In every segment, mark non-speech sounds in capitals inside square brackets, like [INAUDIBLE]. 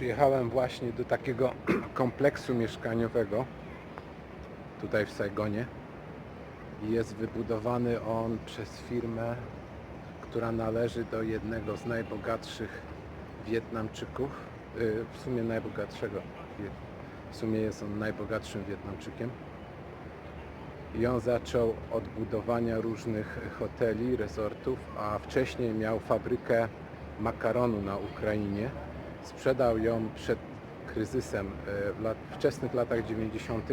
Przyjechałem właśnie do takiego [CLEARS THROAT] kompleksu mieszkaniowego tutaj w Saigonie jest wybudowany on przez firmę, która należy do jednego z najbogatszych Wietnamczyków, y, w sumie najbogatszego, w sumie jest on najbogatszym Wietnamczykiem. I on zaczął od budowania różnych hoteli, resortów, a wcześniej miał fabrykę makaronu na Ukrainie. Sprzedał ją przed kryzysem e, w lat, wczesnych latach 90.,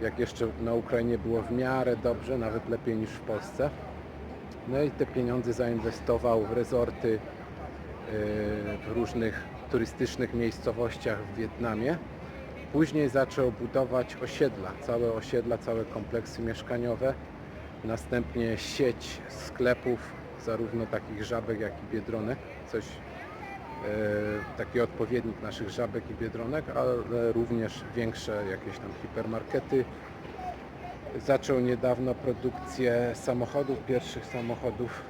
jak jeszcze na Ukrainie było w miarę dobrze, nawet lepiej niż w Polsce. No i te pieniądze zainwestował w resorty e, w różnych turystycznych miejscowościach w Wietnamie. Później zaczął budować osiedla, całe osiedla, całe kompleksy mieszkaniowe. Następnie sieć sklepów, zarówno takich żabek, jak i biedronek. Coś, taki odpowiednik naszych żabek i biedronek, ale również większe jakieś tam hipermarkety. Zaczął niedawno produkcję samochodów, pierwszych samochodów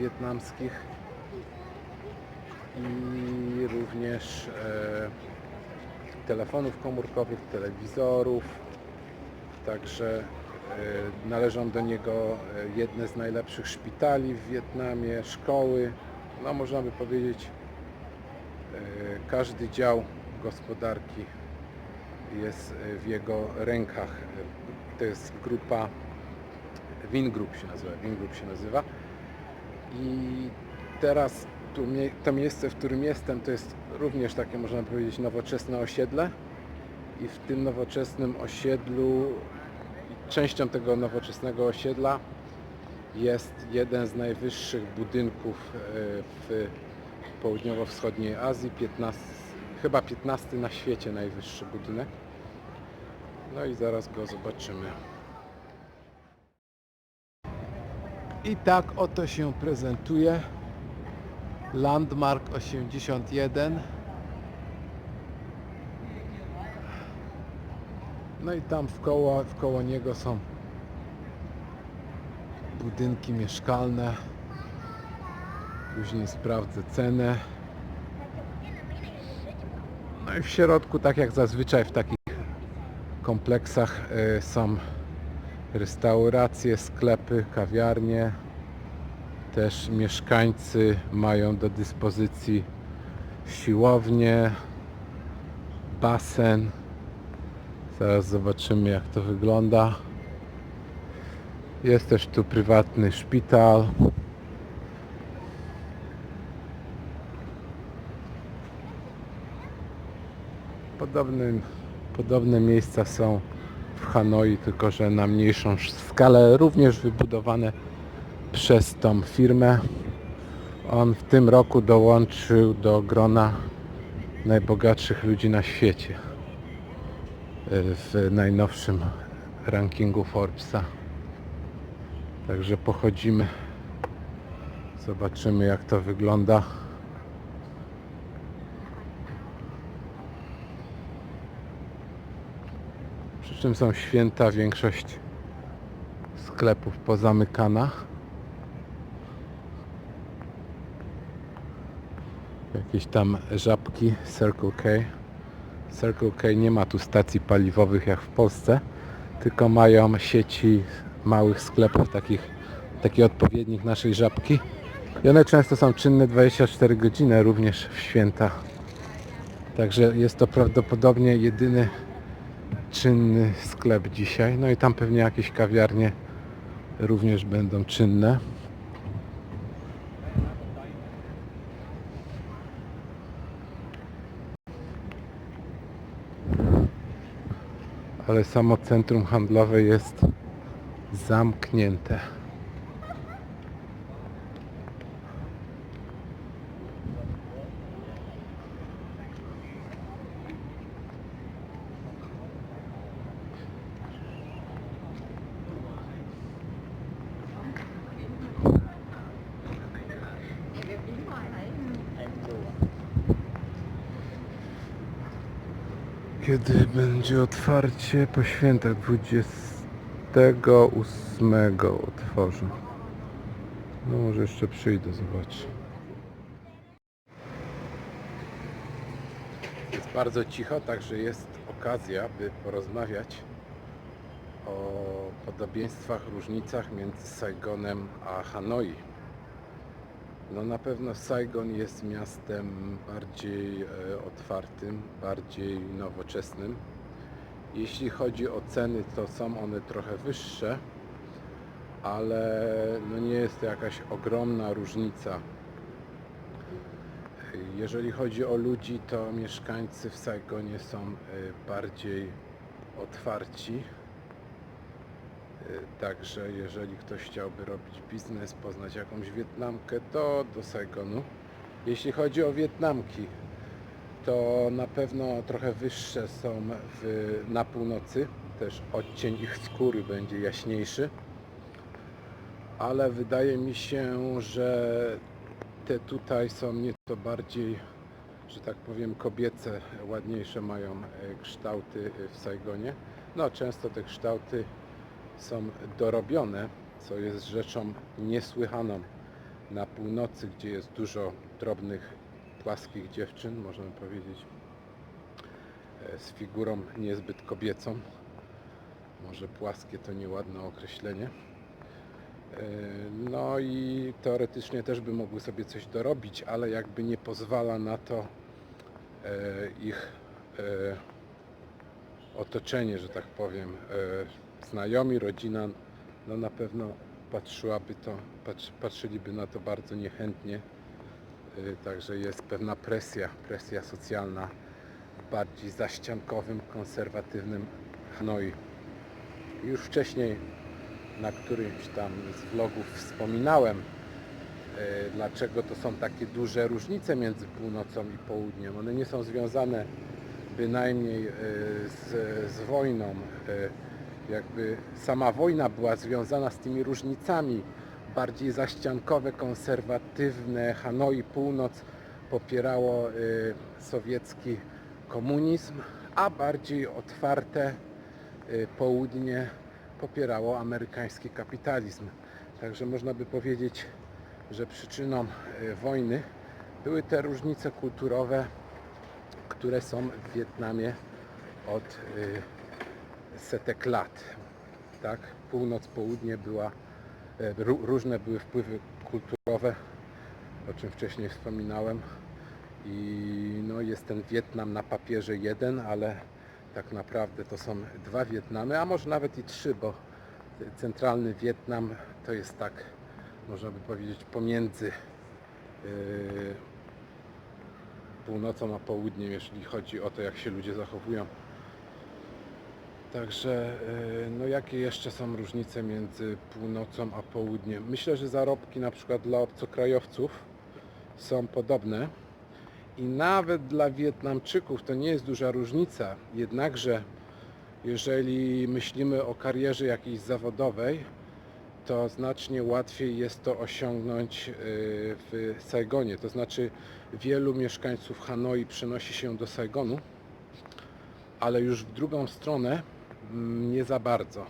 wietnamskich i również e, telefonów komórkowych, telewizorów. Także e, należą do niego e, jedne z najlepszych szpitali w Wietnamie, szkoły. No można by powiedzieć, e, każdy dział gospodarki jest e, w jego rękach. E, To jest grupa Win Group się nazywa, Win Group się nazywa. I teraz tu, to miejsce, w którym jestem, to jest również takie, można powiedzieć, nowoczesne osiedle. I w tym nowoczesnym osiedlu, częścią tego nowoczesnego osiedla jest jeden z najwyższych budynków e, w południowo-wschodniej Azji, 15, chyba 15 na świecie najwyższy budynek. No i zaraz go zobaczymy. I tak oto się prezentuje Landmark 81. No i tam w koło, niego są budynki mieszkalne. Później sprawdzę cenę. No i w środku, tak jak zazwyczaj w takich kompleksach y, są restauracje, sklepy, kawiarnie. Też mieszkańcy mają do dyspozycji siłownię, basen. Zaraz zobaczymy jak to wygląda. Jest też tu prywatny szpital. Podobnym, podobne miejsca są w Hanoi, tylko że na mniejszą skalę, również wybudowane przez tą firmę. On w tym roku dołączył do grona najbogatszych ludzi na świecie y, w najnowszym rankingu Forbesa. Także pochodzimy, zobaczymy jak to wygląda. Przy czym są święta, większość sklepów pozamykana. Jakieś tam żabki Circle K. Circle K nie ma tu stacji paliwowych jak w Polsce, tylko mają sieci małych sklepów, takich, taki odpowiednik naszej żabki. I one często są czynne 24 godziny, również w święta. Także jest to prawdopodobnie jedyny czynny sklep dzisiaj. No i tam pewnie jakieś kawiarnie również będą czynne. Ale samo centrum handlowe jest zamknięte. Kiedy będzie otwarcie po świętach 28 otworzę. No może jeszcze przyjdę, zobacz. Jest bardzo cicho, także jest okazja, by porozmawiać o podobieństwach, różnicach między Saigonem a Hanoi. No na pewno Saigon jest miastem bardziej e, otwartym, bardziej nowoczesnym. Jeśli chodzi o ceny, to są one trochę wyższe, ale no nie jest to jakaś ogromna różnica. Jeżeli chodzi o ludzi, to mieszkańcy w Saigonie są e, bardziej otwarci. E, Także jeżeli ktoś chciałby robić biznes, poznać jakąś Wietnamkę, to do Saigonu. Jeśli chodzi o Wietnamki, to na pewno trochę wyższe są w, na północy. Też odcień ich skóry będzie jaśniejszy. Ale wydaje mi się, że te tutaj są nieco bardziej, że tak powiem, kobiece, ładniejsze mają e, kształty e, w Saigonie. No, często te kształty są dorobione, co jest rzeczą niesłychaną na północy, gdzie jest dużo drobnych, płaskich dziewczyn, można powiedzieć, e, z figurą niezbyt kobiecą. Może płaskie to nieładne określenie. E, No i teoretycznie też by mogły sobie coś dorobić, ale jakby nie pozwala na to e, ich otoczenie, że tak powiem, e, znajomi, rodzina, no na pewno patrzyłaby to, patr, patrzyliby na to bardzo niechętnie. E, Także jest pewna presja, presja socjalna w bardziej zaściankowym, konserwatywnym Hanoi. Już wcześniej na którymś tam z vlogów wspominałem, e, dlaczego to są takie duże różnice między północą i południem. One nie są związane bynajmniej e, z, z wojną. E, Jakby sama wojna była związana z tymi różnicami. Bardziej zaściankowe, konserwatywne Hanoi, północ popierało e, sowiecki komunizm, a bardziej otwarte południe popierało amerykański kapitalizm. Także można by powiedzieć, że przyczyną wojny były te różnice kulturowe, które są w Wietnamie od y, setek lat. Tak? Północ, południe była, y, ró- różne były wpływy kulturowe, o czym wcześniej wspominałem. I no, jest ten Wietnam na papierze jeden, ale tak naprawdę to są dwa Wietnamy, a może nawet i trzy, bo centralny Wietnam to jest tak, można by powiedzieć, pomiędzy yy, północą a południem, jeśli chodzi o to, jak się ludzie zachowują. Także, yy, no jakie jeszcze są różnice między północą a południem? Myślę, że zarobki na przykład dla obcokrajowców są podobne. I nawet dla Wietnamczyków to nie jest duża różnica. Jednakże, jeżeli myślimy o karierze jakiejś zawodowej, to znacznie łatwiej jest to osiągnąć yy, w Saigonie. To znaczy, wielu mieszkańców Hanoi przenosi się do Saigonu, ale już w drugą stronę mm, nie za bardzo.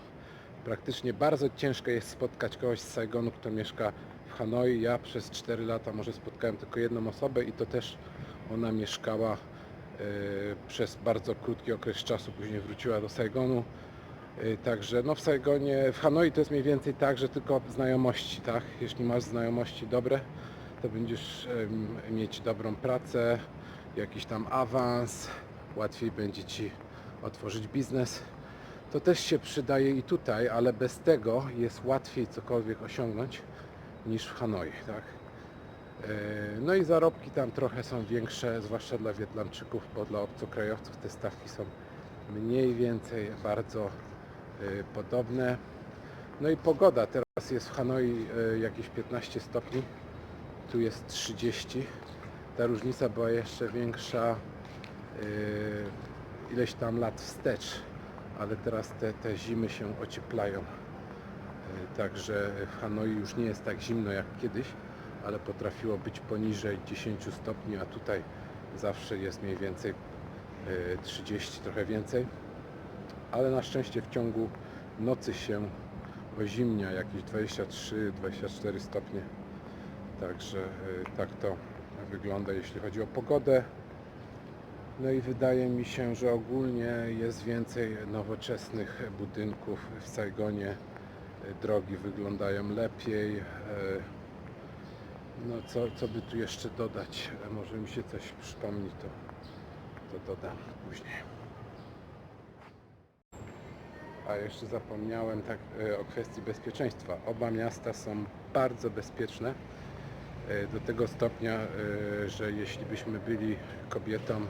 Praktycznie bardzo ciężko jest spotkać kogoś z Saigonu, kto mieszka w Hanoi. Ja przez 4 lata może spotkałem tylko jedną osobę i to też ona mieszkała e, przez bardzo krótki okres czasu, później wróciła do Saigonu. E, Także no w Saigonie, w Hanoi to jest mniej więcej tak, że tylko znajomości, tak? Jeśli masz znajomości dobre, to będziesz mieć dobrą pracę, jakiś tam awans, łatwiej będzie Ci otworzyć biznes. To też się przydaje i tutaj, ale bez tego jest łatwiej cokolwiek osiągnąć niż w Hanoi, tak? E, No i zarobki tam trochę są większe, zwłaszcza dla Wietnamczyków, bo dla obcokrajowców te stawki są mniej więcej bardzo podobne. No i pogoda, teraz jest w Hanoi e, jakieś 15 stopni, tu jest 30. Ta różnica była jeszcze większa e, ileś tam lat wstecz, ale teraz te, te zimy się ocieplają. Także w Hanoi już nie jest tak zimno jak kiedyś, ale potrafiło być poniżej 10 stopni, a tutaj zawsze jest mniej więcej e, 30, trochę więcej. Ale na szczęście w ciągu nocy się oziemnia jakieś 23-24 stopnie. Także e, tak to wygląda jeśli chodzi o pogodę. No i wydaje mi się, że ogólnie jest więcej nowoczesnych budynków w Saigonie. Drogi wyglądają lepiej. E, No co, co by tu jeszcze dodać? Może mi się coś przypomni, to, to dodam później. A jeszcze zapomniałem tak e, o kwestii bezpieczeństwa. Oba miasta są bardzo bezpieczne. e, Do tego stopnia, e, że jeśli byśmy byli kobietą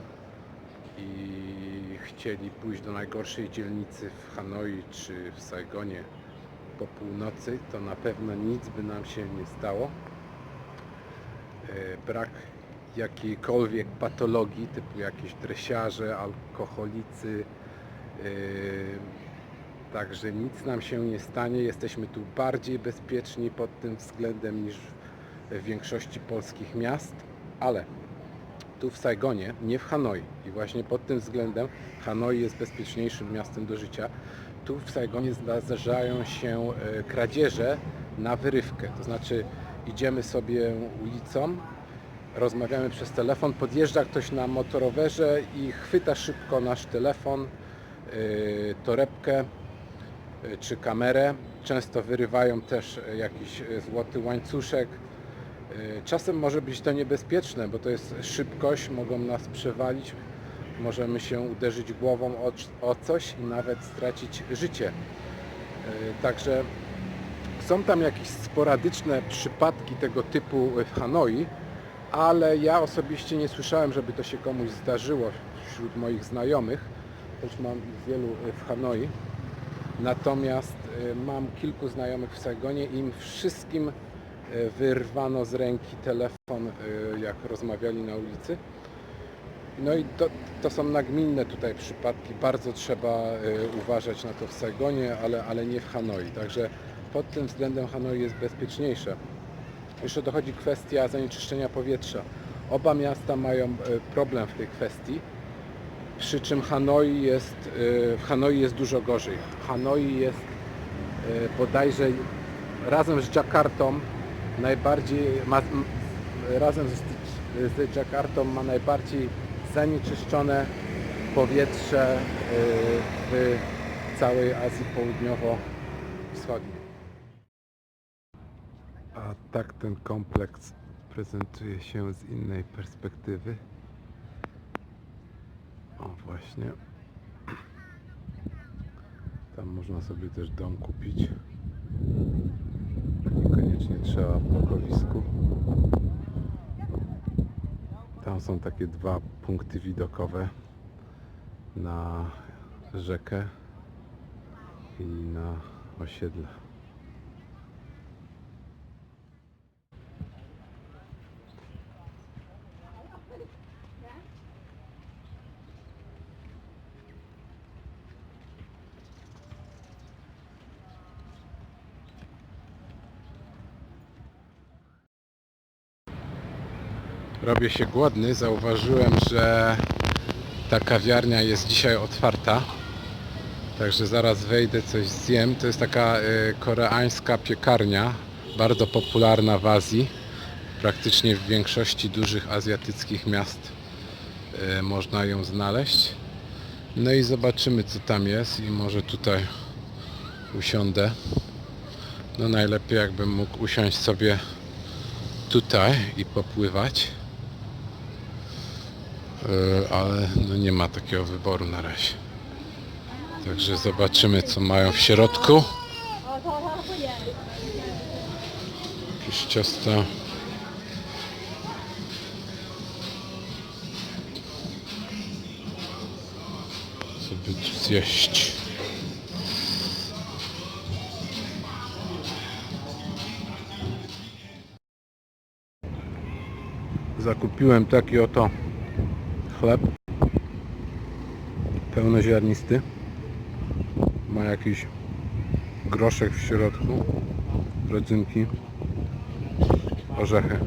i chcieli pójść do najgorszej dzielnicy w Hanoi czy w Saigonie po północy, to na pewno nic by nam się nie stało. Brak jakiejkolwiek patologii, typu jakieś dresiarze, alkoholicy, Także nic nam się nie stanie. Jesteśmy tu bardziej bezpieczni pod tym względem niż w większości polskich miast, ale tu w Saigonie, nie w Hanoi. I właśnie pod tym względem Hanoi jest bezpieczniejszym miastem do życia. Tu w Saigonie zdarzają się e, kradzieże na wyrywkę. To znaczy idziemy sobie ulicą, rozmawiamy przez telefon, podjeżdża ktoś na motorowerze i chwyta szybko nasz telefon, e, torebkę czy kamerę. Często wyrywają też e, jakiś e, złoty łańcuszek. Czasem może być to niebezpieczne, bo to jest szybkość, mogą nas przewalić, możemy się uderzyć głową o, coś i nawet stracić życie. Także są tam jakieś sporadyczne przypadki tego typu w Hanoi, ale ja osobiście nie słyszałem, żeby to się komuś zdarzyło wśród moich znajomych, choć mam wielu w Hanoi. Natomiast e, mam kilku znajomych w Saigonie i im wszystkim e, wyrwano z ręki telefon, e, jak rozmawiali na ulicy. No i to, to są nagminne tutaj przypadki. Bardzo trzeba uważać na to w Saigonie, ale, ale nie w Hanoi. Także pod tym względem Hanoi jest bezpieczniejsze. Jeszcze dochodzi kwestia zanieczyszczenia powietrza. Oba miasta mają problem w tej kwestii. Przy czym Hanoi jest, e, w Hanoi jest dużo gorzej. Hanoi jest e, bodajże razem z Jakartą najbardziej, ma, razem z, z Jakartą ma najbardziej zanieczyszczone powietrze e, w całej Azji Południowo-Wschodniej. A tak ten kompleks prezentuje się z innej perspektywy. O właśnie. Tam można sobie też dom kupić. Niekoniecznie trzeba w blokowisku. Tam są takie dwa punkty widokowe na rzekę i na osiedle. Robię się głodny. Zauważyłem, że ta kawiarnia jest dzisiaj otwarta. Także zaraz wejdę, coś zjem. To jest taka e, koreańska piekarnia, bardzo popularna w Azji. Praktycznie w większości dużych azjatyckich miast e, można ją znaleźć. No i zobaczymy co tam jest i może tutaj usiądę. No najlepiej jakbym mógł usiąść sobie tutaj i popływać. E, ale no nie ma takiego wyboru na razie. Także zobaczymy co mają w środku. Jakieś ciasta. By tu zjeść? Zakupiłem taki oto chleb pełnoziarnisty. Ma jakiś groszek w środku, rodzynki, orzechy.